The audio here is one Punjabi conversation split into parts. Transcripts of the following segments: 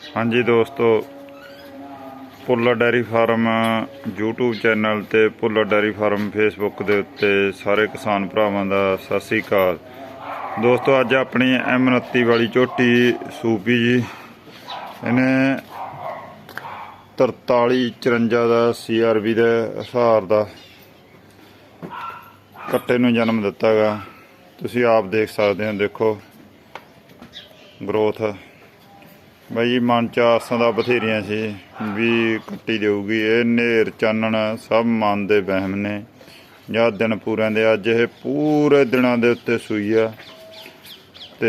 ਹਾਂਜੀ ਦੋਸਤੋ Pulla dairy farm YouTube channel ਤੇ ਪੁੱਲਾ ਡੈਰੀ ਫਾਰਮ Facebook ਦੇ ਉੱਤੇ ਸਾਰੇ ਕਿਸਾਨ ਭਰਾਵਾਂ ਦਾ ਸਤਿ ਸ੍ਰੀ ਅਕਾਲ। ਦੋਸਤੋ, ਅੱਜ ਆਪਣੀ M29 ਵਾਲੀ ਝੋਟੀ ਸੂਪੀ ਜੀ। ਇਹਨੇ 43 54 ਦਾ CRB ਦੇ ਹਿਸਾਰ ਦਾ ਕੱਟੇ ਨੂੰ ਜਨਮ ਦਿੱਤਾਗਾ ਤੁਸੀਂ ਆਪ ਦੇਖ ਸਕਦੇ ਹੋ, ਦੇਖੋ ਗਰੋਥ ਬਾਈ ਜੀ, ਮਨ ਚ ਆਸਾਂ ਦਾ ਬਥੇਰੀਆਂ ਸੀ ਵੀ ਕੱਟੀ ਦੇਊਗੀ। ਇਹ ਨੇਰ ਚਾਨਣ ਸਭ ਮਨ ਦੇ ਵਹਿਮ ਨੇ। ਜਾਂ ਦਿਨ ਪੂਰਿਆਂ ਦੇ, ਅੱਜ ਇਹ ਪੂਰੇ ਦਿਨਾਂ ਦੇ ਉੱਤੇ ਸੂਈ ਆ। ਤੇ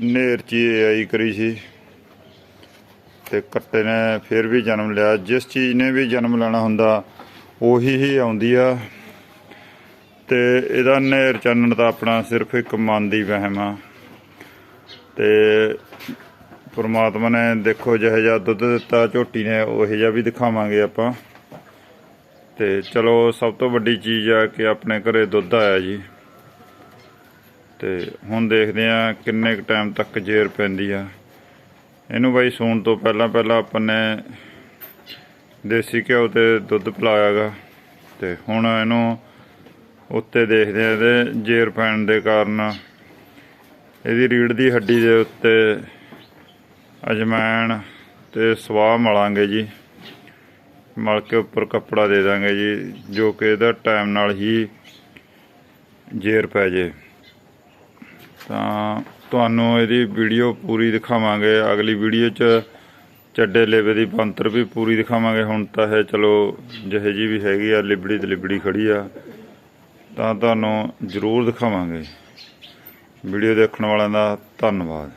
ਨੇਰ ਚ ਹੀ ਆਈ ਕਰੀ ਸੀ। ਤੇ ਕੱਟੇ ਨੇ, ਫਿਰ ਵੀ ਜਨਮ ਲਿਆ। ਜਿਸ ਚੀਜ਼ ਨੇ ਵੀ ਜਨਮ ਲੈਣਾ ਹੁੰਦਾ, ਉਹੀ ਹੀ ਆਉਂਦੀ ਆ। ਤੇ ਇਹਦਾ ਨੇਰ ਚਾਨਣ ਤਾਂ ਆਪਣਾ ਸਿਰਫ ਇੱਕ ਮਨ ਦੀ ਵਹਿਮ ਆ। ਤੇ ਪਰਮਾਤਮਾ ਨੇ ਦੇਖੋ ਜਿਹੋ ਜਿਹਾ ਦੁੱਧ ਦਿੱਤਾ, ਝੋਟੀ ਨੇ, ਉਹੋ ਜਿਹਾ ਵੀ ਦਿਖਾਵਾਂਗੇ ਆਪਾਂ। ਤੇ ਚਲੋ, ਸਭ ਤੋਂ ਵੱਡੀ ਚੀਜ਼ ਆ ਕਿ ਆਪਣੇ ਘਰੇ ਦੁੱਧ ਆਇਆ ਜੀ। ਤੇ ਹੁਣ ਦੇਖਦੇ ਆ ਕਿੰਨੇ ਕੁ ਟਾਈਮ ਤੱਕ ਜੇਰ ਪੈਂਦੀ ਆ। ਇਹਨੂੰ ਬਾਈ ਸੌਣ ਤੋਂ ਪਹਿਲਾਂ ਪਹਿਲਾਂ ਆਪਾਂ ਨੇ ਦੇਸੀ ਘਿਓ ਤੇ ਦੁੱਧ ਪਿਲਾਇਆਗਾ। ਤੇ ਹੁਣ ਇਹਨੂੰ ਉੱਤੇ ਦੇਖਦੇ ਆ ਇਹਦੇ ਜੇਰ ਪੈਣ ਦੇ ਕਾਰਨ। ਇਹਦੀ ਰੀੜ ਦੀ ਹੱਡੀ ਦੇ ਉੱਤੇ ਅਜਮੈਣ ਤੇ ਸਵਾਹ ਮਲਾਂਗੇ ਜੀ। ਮਲ ਕੇ ਉੱਪਰ ਕੱਪੜਾ ਦੇ ਦਾਂਗੇ ਜੀ, ਜੋ ਕਿ ਇਹਦਾ ਟਾਈਮ ਨਾਲ ਹੀ ਜੇਰ ਪੈ ਜੇ। ਤਾਂ ਤੁਹਾਨੂੰ ਇਹਦੀ ਵੀਡੀਓ ਪੂਰੀ ਦਿਖਾਵਾਂਗੇ। ਅਗਲੀ ਵੀਡੀਓ 'ਚ ਚੱਡੇ ਲੇਵੇ ਦੀ ਬੰਤਰ ਵੀ ਪੂਰੀ ਦਿਖਾਵਾਂਗੇ। ਹੁਣ ਤਾਂ ਇਹ ਚਲੋ ਜਿਹੇ ਜੀ ਵੀ ਹੈਗੀ ਆ, ਲਿਬੜੀ ਤੇ ਲਿਬੜੀ ਖੜੀ ਆ। ਤਾਂ ਤੁਹਾਨੂੰ ਜ਼ਰੂਰ ਦਿਖਾਵਾਂਗੇ। ਵੀਡੀਓ ਦੇਖਣ ਵਾਲਿਆਂ ਦਾ ਧੰਨਵਾਦ।